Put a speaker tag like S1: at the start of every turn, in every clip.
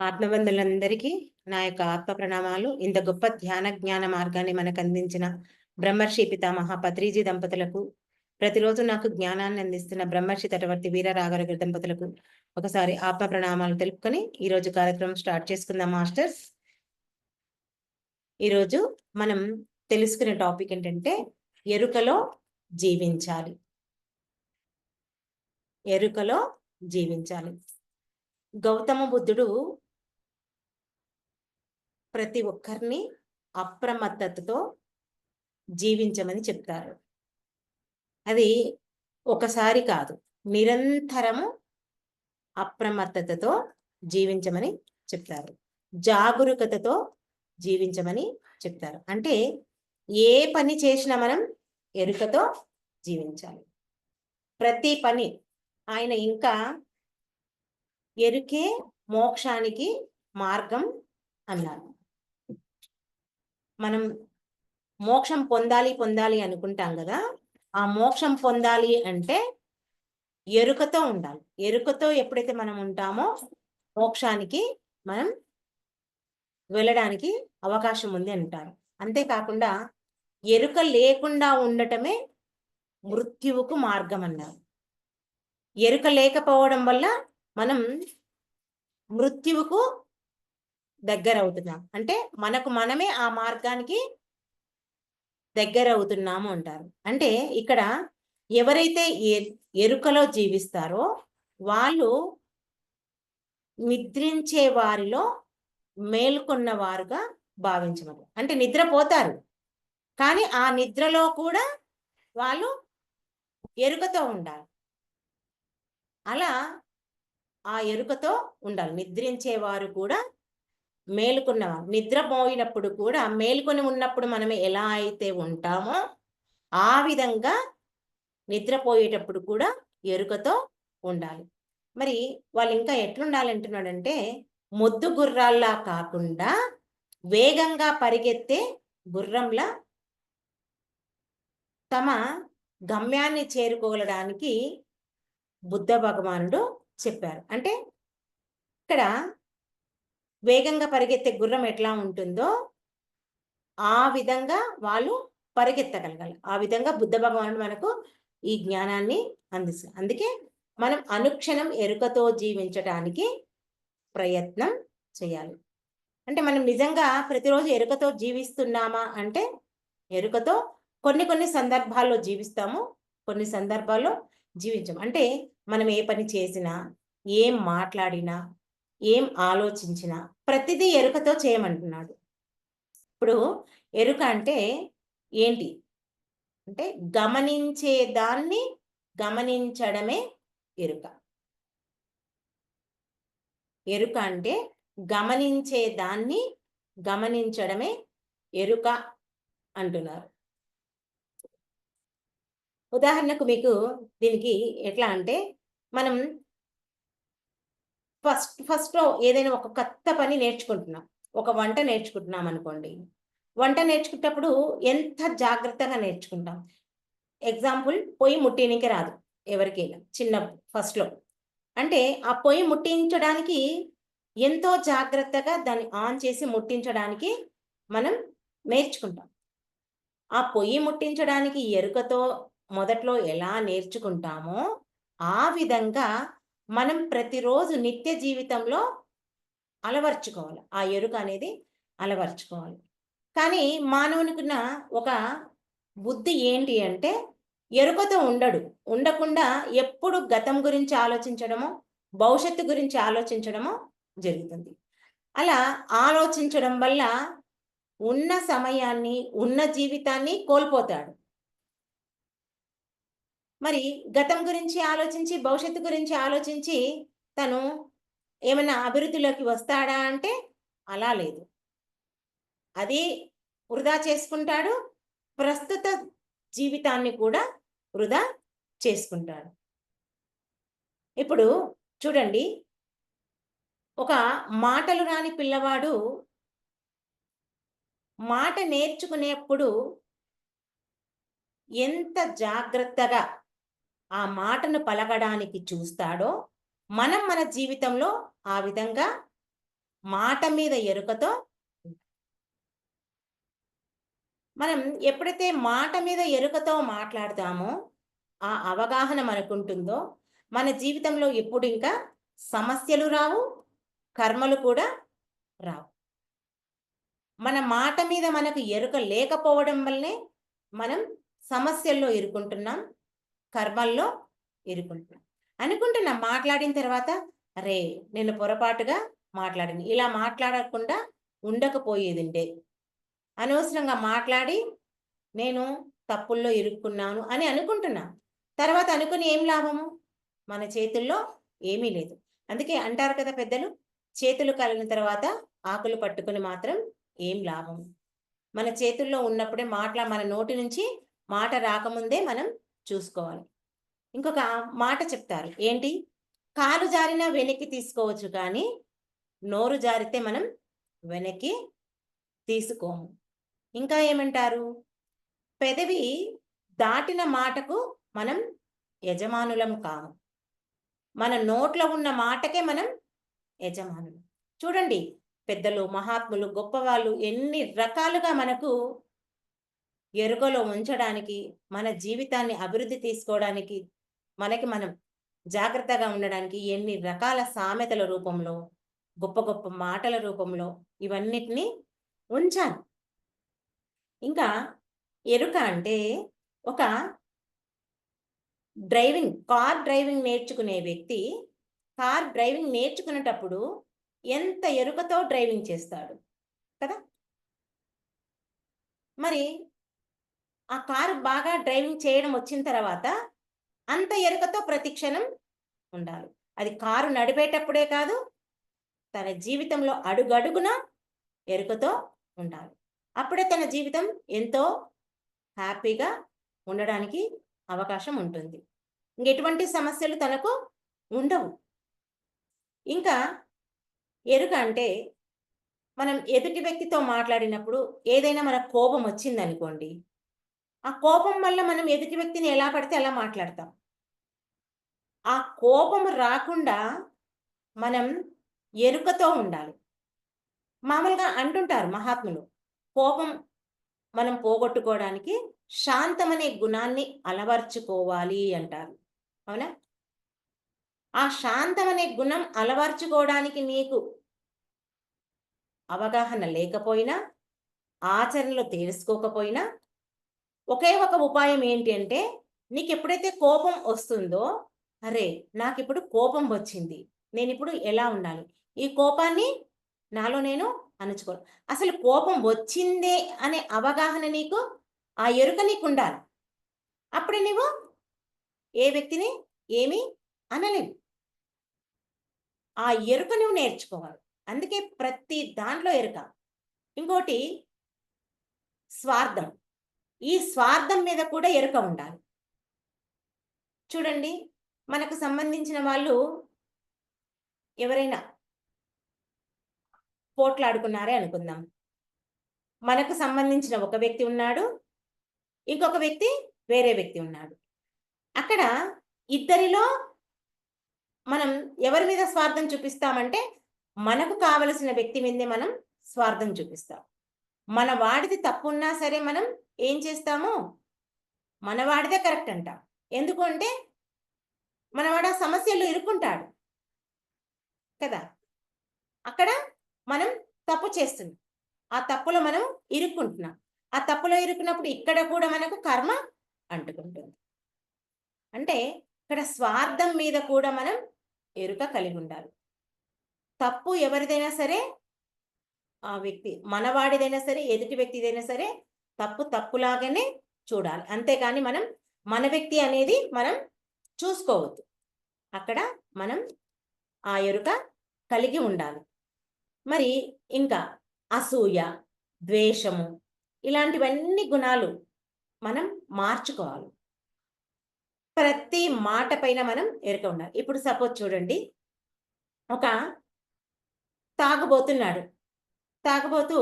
S1: ఆత్మబంధులందరికీ నా యొక్క ఆత్మ ప్రణామాలు. ఇంత గొప్ప ధ్యాన జ్ఞాన మార్గాన్ని మనకు అందించిన బ్రహ్మర్షి పితామహ పత్రిజీ దంపతులకు ప్రతిరోజు నాకు జ్ఞానాన్ని అందిస్తున్న బ్రహ్మర్షి తటవర్తి వీర రాఘవ దంపతులకు ఒకసారి ఆత్మ ప్రణామాలు తెలుపుకొని ఈరోజు కార్యక్రమం స్టార్ట్ చేసుకుందాం మాస్టర్స్. ఈరోజు మనం తెలుసుకునే టాపిక్ ఏంటంటే ఎరుకలో జీవించాలి. ఎరుకలో జీవించాలి. గౌతమ బుద్ధుడు ప్రతి ఒక్కరిని అప్రమత్తతతో జీవించమని చెప్తారు. అది ఒకసారి కాదు నిరంతరము అప్రమత్తతతో జీవించమని చెప్తారు. జాగరూకతతో జీవించమని చెప్తారు. అంటే ఏ పని చేసినా మనం ఎరుకతో జీవించాలి. ప్రతి పని ఆయన ఇంకా ఎరుకే మోక్షానికి మార్గం అన్నారు. మనం మోక్షం పొందాలి పొందాలి అనుకుంటాం కదా ఆ మోక్షం పొందాలి అంటే ఎరుకతో ఉండాలి. ఎరుకతో ఎప్పుడైతే మనం ఉంటామో మోక్షానికి మనం వెళ్ళడానికి అవకాశం ఉంది అంటారు. అంతేకాకుండా ఎరుక లేకుండా ఉండటమే మృత్యువుకు మార్గం అన్నారు. ఎరుక లేకపోవడం వల్ల మనం మృత్యువుకు దగ్గర అవుతున్నాం అంటే మనకు మనమే ఆ మార్గానికి దగ్గర అవుతున్నాము అంటారు. అంటే ఇక్కడ ఎవరైతే ఎరుకలో జీవిస్తారో వాళ్ళు నిద్రించే వారిలో మేల్కొన్న వారుగా భావించమని అంటే నిద్రపోతారు. కానీ ఆ నిద్రలో కూడా వాళ్ళు ఎరుకతో ఉండాలి. అలా ఆ ఎరుకతో ఉండాలి. నిద్రించేవారు కూడా మేలుకున్నవారు నిద్రపోయినప్పుడు కూడా మేలుకొని ఉన్నప్పుడు మనం ఎలా అయితే ఉంటామో ఆ విధంగా నిద్రపోయేటప్పుడు కూడా ఎరుకతో ఉండాలి. మరి వాళ్ళు ఇంకా ఎట్లుండాలంటున్నాడంటే మొద్దు గుర్రాల్లా కాకుండా వేగంగా పరిగెత్తే గుర్రంలా తమ గమ్యాన్ని చేరుకోగలడానికి బుద్ధ భగవానుడు చెప్పారు. అంటే ఇక్కడ వేగంగా పరిగెత్తే గుర్రం ఎట్లా ఉంటుందో ఆ విధంగా వాళ్ళు పరిగెత్తగలగాలి. ఆ విధంగా బుద్ధ భగవానుడు మనకు ఈ జ్ఞానాన్ని అందిస్తారు అందుకే మనం అనుక్షణం ఎరుకతో జీవించడానికి ప్రయత్నం చేయాలి. అంటే మనం నిజంగా ప్రతిరోజు ఎరుకతో జీవిస్తున్నామా అంటే ఎరుకతో కొన్ని కొన్ని సందర్భాల్లో జీవిస్తాము కొన్ని సందర్భాల్లో జీవించం అంటే మనం ఏ పని చేసినా ఏం మాట్లాడినా ఏం ఆలోచించినా ప్రతిదీ ఎరుకతో చేయమంటున్నాడు. ఇప్పుడు ఎరుక అంటే ఏంటి? అంటే గమనించే దాన్ని గమనించడమే ఎరుక. ఎరుక అంటే గమనించే దాన్ని గమనించడమే ఎరుక అంటున్నారు. ఉదాహరణకు మీకు దీనికి ఎట్లా అంటే మనం ఫస్ట్ ఫస్ట్లో ఏదైనా ఒక కొత్త పని నేర్చుకుంటున్నాం. ఒక వంట నేర్చుకుంటున్నాం అనుకోండి. వంట నేర్చుకునేటప్పుడు ఎంత జాగ్రత్తగా నేర్చుకుంటాం? ఎగ్జాంపుల్ పొయ్యి ముట్టినికి రాదు ఎవరికైనా చిన్న ఫస్ట్లో అంటే ఆ పొయ్యి ముట్టించడానికి ఎంతో జాగ్రత్తగా దాన్ని ఆన్ చేసి ముట్టించడానికి మనం నేర్చుకుంటాం. ఆ పొయ్యి ముట్టించడానికి ఎరుకతో మొదట్లో ఎలా నేర్చుకుంటామో ఆ విధంగా మనం ప్రతిరోజు నిత్య జీవితంలో అలవర్చుకోవాలి. ఆ ఎరుక అనేది అలవర్చుకోవాలి. కానీ మానవునికున్న ఒక బుద్ధి ఏంటి అంటే ఎరుకతో ఉండడు. ఉండకుండా ఎప్పుడు గతం గురించి ఆలోచించడమో భవిష్యత్తు గురించి ఆలోచించడమో జరుగుతుంది. అలా ఆలోచించడం వల్ల ఉన్న సమయాన్ని ఉన్న జీవితాన్ని కోల్పోతాడు. మరి గతం గురించి ఆలోచించి భవిష్యత్తు గురించి ఆలోచించి తను ఏమైనా అభివృద్ధిలోకి వస్తాడా అంటే అలా లేదు. అది వృధా చేసుకుంటాడు ప్రస్తుత జీవితాన్ని కూడా వృధా చేసుకుంటాడు. ఇప్పుడు చూడండి ఒక మాటలు రాని పిల్లవాడు మాట నేర్చుకునేప్పుడు ఎంత జాగ్రత్తగా ఆ మాటను పలకడానికి చూస్తాడో మనం మన జీవితంలో ఆ విధంగా మాట మీద ఎరుకతో మనం ఎప్పుడైతే మాట మీద ఎరుకతో మాట్లాడతామో ఆ అవగాహన మనకుంటుందో మన జీవితంలో ఎప్పుడు ఇంకా సమస్యలు రావు కర్మలు కూడా రావు. మన మాట మీద మనకు ఎరుక లేకపోవడం వల్లనే మనం సమస్యల్లో ఇరుకుంటున్నాం. కర్మల్లో ఇరుకుంటున్నాం. అనుకుంటున్నాం మాట్లాడిన తర్వాత అరే నేను పొరపాటుగా మాట్లాడిన ఇలా మాట్లాడకుండా ఉండకపోయేదింటే. అనవసరంగా మాట్లాడి నేను తప్పుల్లో ఇరుక్కున్నాను అని అనుకుంటున్నా. తర్వాత అనుకుని ఏం లాభము? మన చేతుల్లో ఏమీ లేదు. అందుకే అంటారు కదా పెద్దలు చేతులు కలిగిన తర్వాత ఆకులు పట్టుకుని మాత్రం ఏం లాభం? మన చేతుల్లో ఉన్నప్పుడే మాట్లా మన నోటి నుంచి మాట రాకముందే మనం చూసుకోవాలి. ఇంకొక మాట చెప్తారు. ఏంటి? కాలు జారినా వెనక్కి తీసుకోవచ్చు కానీ నోరు జారితే మనం వెనక్కి తీసుకోము. ఇంకా ఏమంటారు? పెదవి దాటిన మాటకు మనం యజమానులం కాము. మన నోట్లో ఉన్న మాటకే మనం యజమానులం. చూడండి పెద్దలు మహాత్ములు గొప్పవాళ్ళు ఎన్ని రకాలుగా మనకు ఎరుకలో ఉంచడానికి మన జీవితాన్ని అభివృద్ధి తీసుకోవడానికి మనకి మనం జాగ్రత్తగా ఉండడానికి ఎన్ని రకాల సామెతల రూపంలో గొప్ప గొప్ప మాటల రూపంలో ఇవన్నిటిని ఉంచాను. ఇంకా ఎరుక అంటే ఒక డ్రైవింగ్ కార్ డ్రైవింగ్ నేర్చుకునే వ్యక్తి కార్ డ్రైవింగ్ నేర్చుకునేటప్పుడు ఎంత ఎరుకతో డ్రైవింగ్ చేస్తాడు కదా? మరి ఆ కారు బాగా డ్రైవింగ్ చేయడం వచ్చిన తర్వాత అంత ఎరుకతో ప్రతిక్షణం ఉండాలి. అది కారు నడిపేటప్పుడే కాదు తన జీవితంలో అడుగడుగున ఎరుకతో ఉండాలి. అప్పుడే తన జీవితం ఎంతో హ్యాపీగా ఉండడానికి అవకాశం ఉంటుంది. ఇంకెటువంటి సమస్యలు తనకు ఉండవు. ఇంకా ఎరుక అంటే మనం ఎదుటి వ్యక్తితో మాట్లాడినప్పుడు ఏదైనా మన కోపం వచ్చింది అనుకోండి ఆ కోపం వల్ల మనం ఎదుటి వ్యక్తిని ఎలా పడితే అలా మాట్లాడతాం. ఆ కోపం రాకుండా మనం ఎరుకతో ఉండాలి. మామూలుగా అంటుంటారు మహాత్ములు కోపం మనం పోగొట్టుకోవడానికి శాంతమనే గుణాన్ని అలవర్చుకోవాలి అంటారు. అవునా? ఆ శాంతమనే గుణం అలవర్చుకోవడానికి నీకు అవగాహన లేకపోయినా ఆచరణలో తెలుసుకోకపోయినా ఒకే ఒక ఉపాయం ఏంటి అంటే నీకు ఎప్పుడైతే కోపం వస్తుందో అరే నాకు ఇప్పుడు కోపం వచ్చింది నేను ఇప్పుడు ఎలా ఉండాలి? ఈ కోపాన్ని నాలో నేను అణుచుకోను. అసలు కోపం వచ్చిందే అనే అవగాహన నీకు ఆ ఎరుక నీకు ఉండాలి అప్పుడే నువ్వు ఏ వ్యక్తిని ఏమీ అనలేవు. ఆ ఎరుక నువ్వు నేర్చుకోవాలి. అందుకే ప్రతి దాంట్లో ఎరుక. ఇంకోటి స్వార్థం. ఈ స్వార్థం మీద కూడా ఎరుక ఉండాలి. చూడండి మనకు సంబంధించిన వాళ్ళు ఎవరైనా పోట్లాడుకున్నారే అనుకుందాం. మనకు సంబంధించిన ఒక వ్యక్తి ఉన్నాడు ఇంకొక వ్యక్తి వేరే వ్యక్తి ఉన్నాడు. అక్కడ ఇద్దరిలో మనం ఎవరి మీద స్వార్థం చూపిస్తామంటే మనకు కావలసిన వ్యక్తి మీదే మనం స్వార్థం చూపిస్తాం. మన వాడిది తప్పు ఉన్నా సరే మనం ఏం చేస్తాము? మనవాడిదే కరెక్ట్ అంట. ఎందుకంటే మనవాడ మనవాడు ఆ సమస్యలు ఇరుక్కుంటాడు. కదా? అక్కడ మనం తప్పు చేస్తున్నాం. ఆ తప్పులో మనం ఇరుక్కుంటున్నాం. ఆ తప్పులో ఇరుక్కున్నప్పుడు ఇక్కడ కూడా మనకు కర్మ అంటుకుంటుంది. అంటే ఇక్కడ స్వార్థం మీద కూడా మనం ఎరుక కలిగి ఉండాలి. తప్పు ఎవరిదైనా సరే ఆ వ్యక్తి మనవాడిదైనా సరే ఎదుటి వ్యక్తిదైనా సరే తప్పు తప్పులాగానే చూడాలి. అంతేకాని మనం మన వ్యక్తి అనేది మనం చూసుకోవద్దు. అక్కడ మనం ఆ ఎరుక కలిగి ఉండాలి. మరి ఇంకా అసూయ ద్వేషము ఇలాంటివన్నీ గుణాలు మనం మార్చుకోవాలి. ప్రతి మాట పైన మనం ఎరుక ఉండాలి. ఇప్పుడు సపోజ్ చూడండి ఒక తాగబోతున్నాడు. తాగబోతూ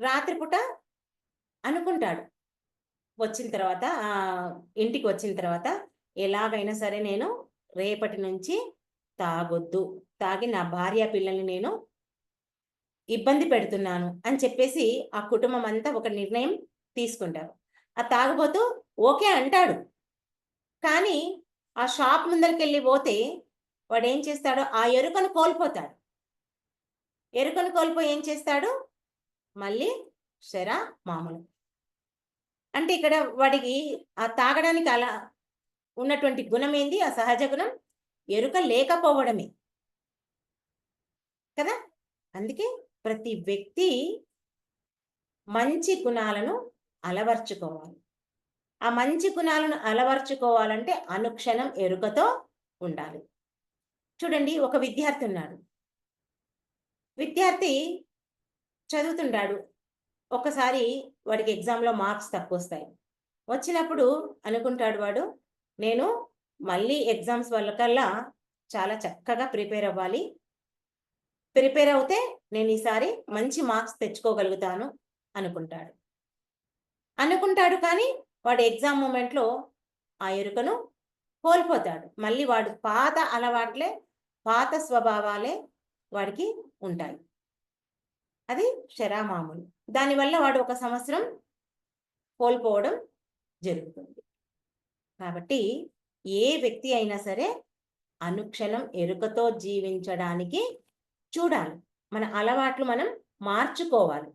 S1: రాత్రిపూట అనుకుంటాడు. వచ్చిన తర్వాత ఇంటికి వచ్చిన తర్వాత ఎలాగైనా సరే నేను రేపటి నుంచి తాగొద్దు. తాగి నా భార్య పిల్లల్ని నేను ఇబ్బంది పెడుతున్నాను అని చెప్పేసి ఆ కుటుంబం అంతా ఒక నిర్ణయం తీసుకుంటారు. ఆ తాగబోతూ ఓకే అంటాడు. కానీ ఆ షాప్ ముందరికి వెళ్ళి పోతే వాడు ఏం చేస్తాడో ఆ ఎరుకను కోల్పోతాడు. ఎరుకను కోల్పోయి ఏం చేస్తాడు? మళ్ళీ శర మామూలు. అంటే ఇక్కడ వాడికి ఆ తాగడానికి అలా ఉన్నటువంటి గుణం ఏంది? ఆ సహజ గుణం ఎరుక లేకపోవడమే. కదా? అందుకే ప్రతి వ్యక్తి మంచి గుణాలను అలవర్చుకోవాలి. ఆ మంచి గుణాలను అలవర్చుకోవాలంటే అనుక్షణం ఎరుకతో ఉండాలి. చూడండి ఒక విద్యార్థి ఉన్నాడు. విద్యార్థి చదువుతుంటాడు. ఒకసారి వాడికి ఎగ్జామ్లో మార్క్స్ తక్కువ వస్తాయి వచ్చినప్పుడు అనుకుంటాడు వాడు నేను మళ్ళీ ఎగ్జామ్స్ వల్ల కల్లా చాలా చక్కగా ప్రిపేర్ అవ్వాలి. ప్రిపేర్ అవుతే నేను ఈసారి మంచి మార్క్స్ తెచ్చుకోగలుగుతాను అనుకుంటాడు. అనుకుంటాడు కానీ వాడు ఎగ్జామ్ మూమెంట్లో ఆ ఎరుకను కోల్పోతాడు. మళ్ళీ వాడు పాత అలవాట్లే పాత స్వభావాలే వాడికి ఉంటాయి. అది శరామామూలు దానివల్ల వాడు ఒక సంవత్సరం కోల్పోవడం జరుగుతుంది. కాబట్టి ఏ వ్యక్తి అయినా సరే అనుక్షణం ఎరుకతో జీవించడానికి చూడాలి. మన అలవాట్లు మనం మార్చుకోవాలి.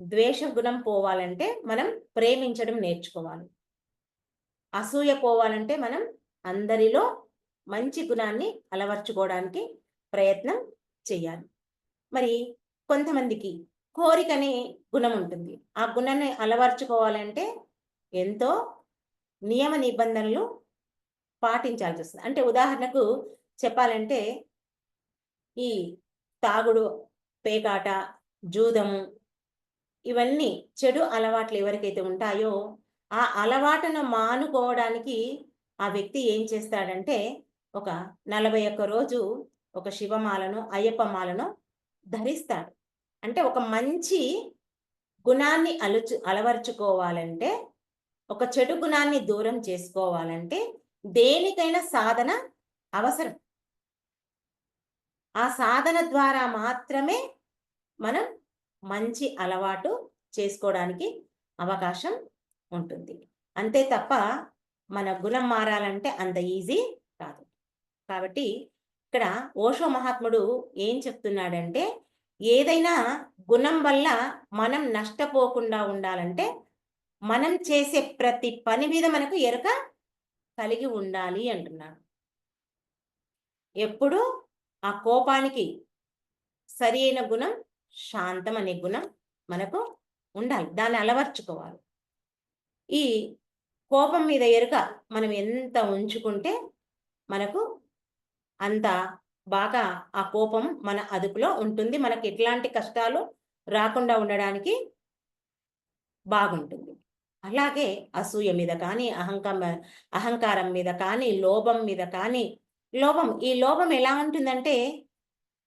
S1: ద్వేష గుణం పోవాలంటే మనం ప్రేమించడం నేర్చుకోవాలి. అసూయ పోవాలంటే మనం అందరిలో మంచి గుణాన్ని అలవర్చుకోవడానికి ప్రయత్నం చేయాలి. మరి కొంతమందికి కోరికనే గుణం ఉంటుంది. ఆ గుణాన్ని అలవర్చుకోవాలంటే ఎంతో నియమ నిబంధనలు పాటించాల్సి వస్తుంది. అంటే ఉదాహరణకు చెప్పాలంటే ఈ తాగుడు పేకాట జూదము ఇవన్నీ చెడు అలవాట్లు ఎవరికైతే ఉంటాయో ఆ అలవాటును మానుకోవడానికి ఆ వ్యక్తి ఏం చేస్తాడంటే ఒక నలభై ఒక్క రోజు ఒక శివమాలను అయ్యప్ప మాలను ధరిస్తాడు అంటే ఒక మంచి గుణాన్ని అలుచు అలవర్చుకోవాలంటే ఒక చెడు గుణాన్ని దూరం చేసుకోవాలంటే దేనికైనా సాధన అవసరం. ఆ సాధన ద్వారా మాత్రమే మనం మంచి అలవాటు చేసుకోవడానికి అవకాశం ఉంటుంది. అంతే తప్ప మన గుణం మారాలంటే అంత ఈజీ కాదు. కాబట్టి ఇక్కడ ఓషో మహాత్ముడు ఏం చెప్తున్నాడంటే ఏదైనా గుణం వల్ల మనం నష్టపోకుండా ఉండాలంటే మనం చేసే ప్రతి పని మీద మనకు ఎరుక కలిగి ఉండాలి అంటున్నాడు. ఎప్పుడు? ఆ కోపానికి సరి అయిన గుణం శాంతం అనే గుణం మనకు ఉండాలి దాన్ని అలవర్చుకోవాలి. ఈ కోపం మీద ఎరుక మనం ఎంత ఉంచుకుంటే మనకు అంత బాగా ఆ కోపం మన అదుపులో ఉంటుంది. మనకి ఎట్లాంటి కష్టాలు రాకుండా ఉండడానికి బాగుంటుంది. అలాగే అసూయ మీద కానీ అహంకార అహంకారం మీద కానీ లోభం మీద కానీ లోభం ఈ లోభం ఎలా ఉంటుందంటే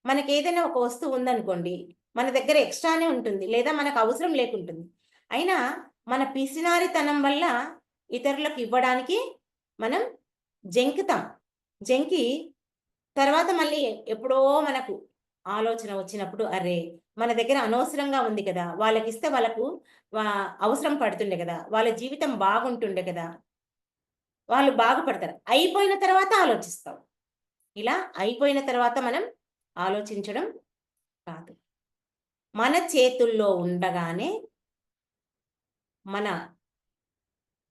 S1: మనకి ఏదైనా ఒక వస్తువు ఉందనుకోండి మన దగ్గర ఎక్స్ట్రానే ఉంటుంది లేదా మనకు అవసరం లేకుంటుంది. అయినా మన పిసినారితనం వల్ల ఇతరులకు ఇవ్వడానికి మనం జంకుతాం. జంకి తర్వాత మళ్ళీ ఎప్పుడో మనకు ఆలోచన వచ్చినప్పుడు అరే మన దగ్గర అనవసరంగా ఉంది కదా వాళ్ళకి ఇస్తే వాళ్ళకు అవసరం పడుతుండే కదా వాళ్ళ జీవితం బాగుంటుండే కదా వాళ్ళు బాగుపడతారు. అయిపోయిన తర్వాత ఆలోచిస్తాం. ఇలా అయిపోయిన తర్వాత మనం ఆలోచించడం కాదు. మన చేతుల్లో ఉండగానే మన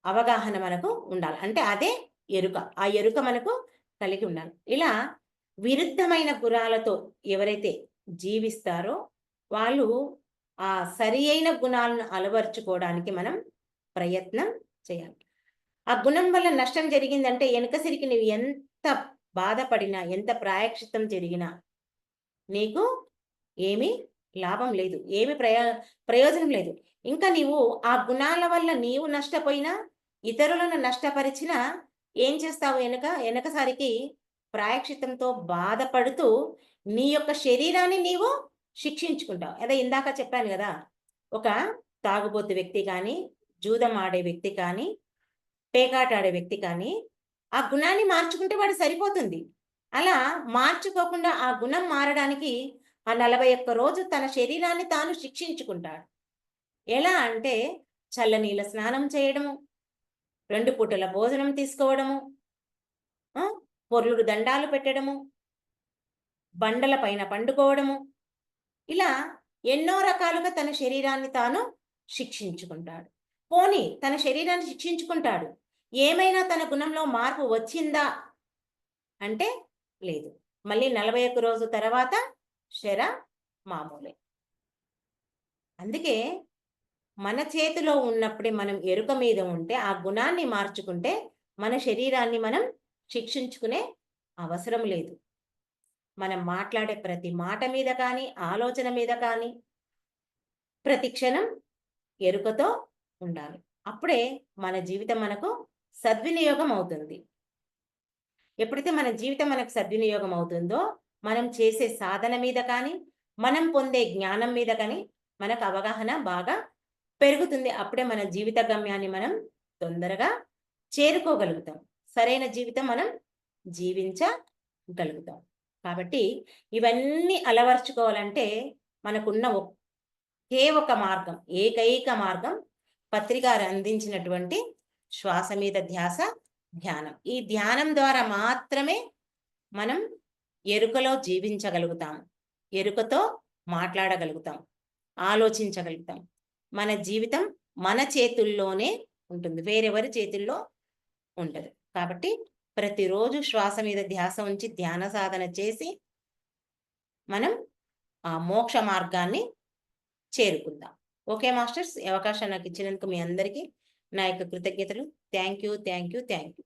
S1: అవగాహన మనకు ఉండాలి. అంటే అదే ఎరుక. ఆ ఎరుక మనకు కలిగి ఉండాలి. ఇలా విరుద్ధమైన గుణాలతో ఎవరైతే జీవిస్తారో వాళ్ళు ఆ సరి అయిన గుణాలను అలవర్చుకోవడానికి మనం ప్రయత్నం చేయాలి. ఆ గుణం వల్ల నష్టం జరిగిందంటే వెనకసిరికి నువ్వు ఎంత బాధపడినా ఎంత ప్రాయక్షితం జరిగినా నీకు ఏమీ లాభం లేదు ఏమి ప్రయో ప్రయోజనం లేదు. ఇంకా నీవు ఆ గుణాల వల్ల నీవు నష్టపోయినా ఇతరులను నష్టపరిచినా ఏం చేస్తావు వెనక? వెనకసారికి ప్రాయక్షితంతో బాధపడుతూ నీ యొక్క శరీరాన్ని నీవు శిక్షించుకుంటావు. అదే ఇందాక చెప్పాను కదా ఒక తాగుబోతు వ్యక్తి కానీ జూదం ఆడే వ్యక్తి కానీ పేకాట ఆడే వ్యక్తి కానీ ఆ గుణాన్ని మార్చుకుంటే వాడు సరిపోతుంది. అలా మార్చుకోకుండా ఆ గుణం మారడానికి ఆ నలభై ఒక్క రోజు తన శరీరాన్ని తాను శిక్షించుకుంటాడు. ఎలా అంటే చల్లనీళ్ళ స్నానం చేయడము రెండు పూటల భోజనం తీసుకోవడము పొర్లుడు దండాలు పెట్టడము బండల పైన పండుకోవడము ఇలా ఎన్నో రకాలుగా తన శరీరాన్ని తాను శిక్షించుకుంటాడు. పోని తన శరీరాన్ని శిక్షించుకుంటాడు. ఏమైనా తన గుణంలో మార్పు వచ్చిందా? అంటే లేదు. మళ్ళీ నలభై ఒక్క రోజు తర్వాత శర మామూలే. అందుకే మన చేతిలో ఉన్నప్పుడే మనం ఎరుక మీద ఉంటే ఆ గుణాన్ని మార్చుకుంటే మన శరీరాన్ని మనం శిక్షించుకునే అవసరం లేదు. మనం మాట్లాడే ప్రతి మాట మీద కానీ ఆలోచన మీద కానీ ప్రతి క్షణం ఎరుకతో ఉండాలి. అప్పుడే మన జీవితం మనకు సద్వినియోగం అవుతుంది. ఎప్పుడైతే మన జీవితం మనకు సద్వినియోగం అవుతుందో మనం చేసే సాధన మీద కానీ మనం పొందే జ్ఞానం మీద కానీ మనకు అవగాహన బాగా పెరుగుతుంది. అప్పుడే మన జీవిత గమ్యాన్ని మనం తొందరగా చేరుకోగలుగుతాం. సరైన జీవితం మనం జీవించగలుగుతాం. కాబట్టి ఇవన్నీ అలవర్చుకోవాలంటే మనకున్న ఒకే ఒక మార్గం ఏకైక మార్గం పత్రికారు అందించినటువంటి శ్వాస మీద ధ్యాస ధ్యానం. ఈ ధ్యానం ద్వారా మాత్రమే మనం ఎరుకలో జీవించగలుగుతాం ఎరుకతో మాట్లాడగలుగుతాం ఆలోచించగలుగుతాం. మన జీవితం మన చేతుల్లోనే ఉంటుంది వేరెవరి చేతుల్లో ఉండదు. కాబట్టి ప్రతిరోజు శ్వాస మీద ధ్యాస ఉంచి ధ్యాన సాధన చేసి మనం ఆ మోక్ష మార్గాన్ని చేరుకుందాం. ఓకే మాస్టర్స్ ఈ అవకాశం నాకు ఇచ్చినందుకు మీ అందరికీ నా యొక్క కృతజ్ఞతలు. Thank you thank you thank you.